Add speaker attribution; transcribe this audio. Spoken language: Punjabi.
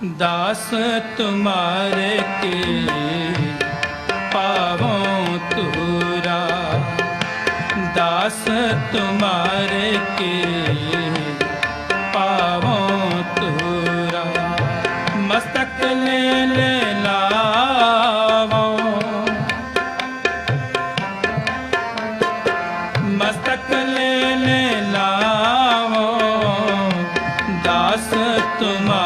Speaker 1: ਦਾਸ ਤੁਮਾਰੇ ਕੇ ਪਾਵੋਂ ਤੁਰਾ ਦਾਸ ਤੁਮਾਰੇ ਕੇ ਪਾਵੋਂ ਤੁਰਾ ਮਸਤਕ ਲੈ ਲੈ ਲਾਵੋਂ ਮਸਤਕ ਲੈ ਲੈ ਲਾਵੋਂ ਦਾਸ ਤੁਮਾਰੇ